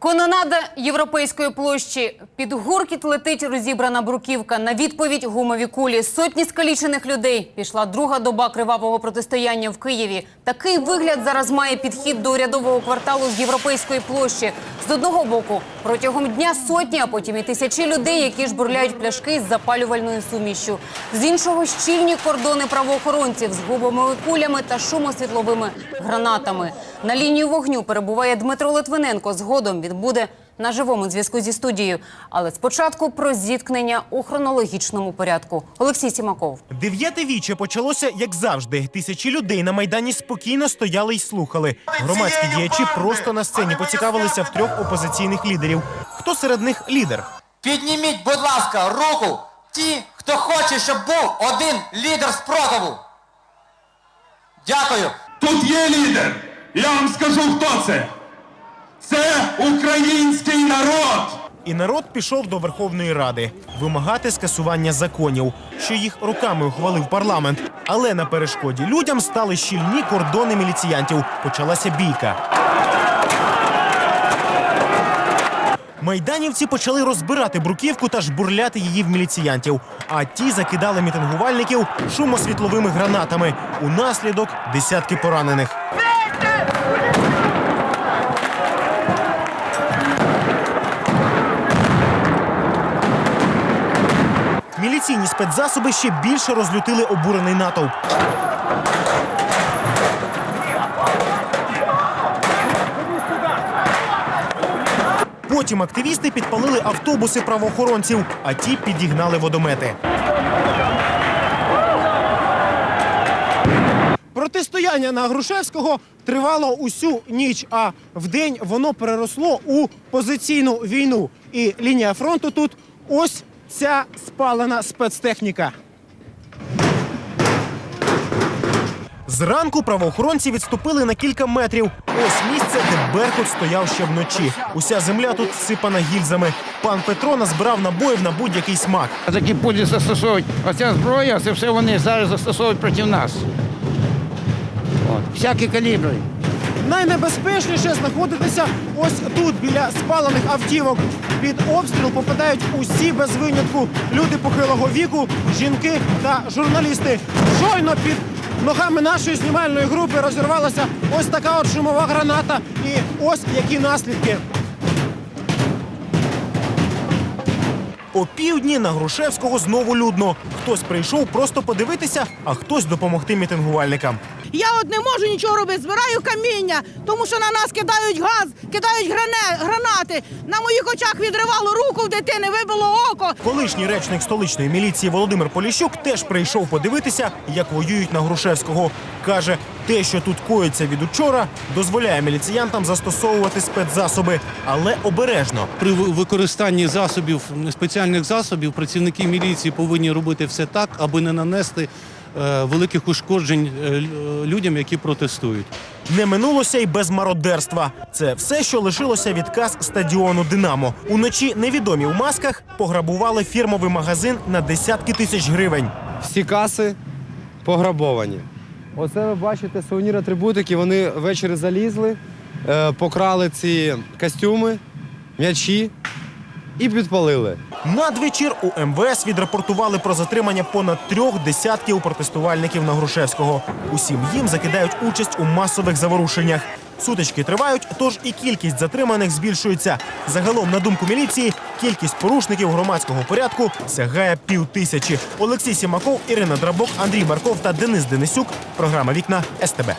Кононада європейської площі. Під гуркіт летить розібрана бруківка. На відповідь гумові кулі. Сотні скалічених людей. Пішла друга доба кривавого протистояння в Києві. Такий вигляд зараз має підхід до урядового кварталу з європейської площі. З одного боку, протягом дня сотні, а потім і тисячі людей, які жбурляють пляшки з запалювальною сумішчю. З іншого щільні кордони правоохоронців з гумовими кулями та шумосвітловими гранатами. На лінію вогню перебуває Дмитро Литвиненко. Згодом він буде на живому зв'язку зі студією. Але спочатку про зіткнення у хронологічному порядку. Олексій Сімаков. Дев'яте віче почалося як завжди. Тисячі людей на майдані спокійно стояли й слухали. Громадські діячі просто на сцені поцікавилися в трьох опозиційних лідерів. Хто серед них лідер? Підніміть, будь ласка, руку ті, хто хоче, щоб був один лідер спротиву. Дякую. Тут є лідер. Я вам скажу, хто це. Це український народ. І народ пішов до Верховної Ради вимагати скасування законів, що їх руками ухвалив парламент. Але на перешкоді людям стали щільні кордони міліціянтів. Почалася бійка. Майданівці почали розбирати бруківку та жбурляти її в міліціянтів. А ті закидали мітингувальників шумосвітловими гранатами. Унаслідок десятки поранених. Міліційні спецзасоби ще більше розлютили обурений натовп. Потім активісти підпалили автобуси правоохоронців, а ті підігнали водомети. Протистояння на Грушевського тривало усю ніч, а вдень воно переросло у позиційну війну. І лінія фронту тут ось ця спалена спецтехніка. Зранку правоохоронці відступили на кілька метрів. Ось місце, де Беркут стояв ще вночі. Уся земля тут всипана гільзами. Пан Петро назбирав набоїв на будь-який смак. Такі пулі застосовують. Оця зброя, це все вони зараз застосовують проти нас. От. Всякі калібри. Найнебезпечніше знаходитися ось тут, біля спалених автівок. Під обстріл попадають усі без винятку. Люди похилого віку, жінки та журналісти. Щойно під ногами нашої знімальної групи розірвалася ось така от шумова граната. І ось які наслідки. О півдні на Грушевського знову людно. Хтось прийшов просто подивитися, а хтось допомогти мітингувальникам. Я от не можу нічого робити, збираю каміння, тому що на нас кидають газ, кидають гране, гранати. На моїх очах відривало руку в дитини, вибило око. Колишній речник столичної міліції Володимир Поліщук теж прийшов подивитися, як воюють на Грушевського. Каже, те, що тут коїться від учора, дозволяє міліціянтам застосовувати спецзасоби, але обережно. При використанні засобів спеціальних засобів працівники міліції повинні робити все так, аби не нанести великих ушкоджень е, людям, які протестують. Не минулося й без мародерства. Це все, що лишилося від каз стадіону Динамо. Уночі невідомі в масках пограбували фірмовий магазин на десятки тисяч гривень. всі каси пограбовані. Оце ви бачите сувенір атрибутики. Вони ввечері залізли, е, покрали ці костюми, м'ячі і підпалили. Надвечір у МВС відрапортували про затримання понад трьох десятків протестувальників на Грушевського. Усім їм закидають участь у масових заворушеннях. Сутички тривають, тож і кількість затриманих збільшується. Загалом, на думку міліції, кількість порушників громадського порядку сягає півтисячі. Олексій Сімаков, Ірина Драбок, Андрій Марков та Денис Денисюк. Програма Вікна СТБ.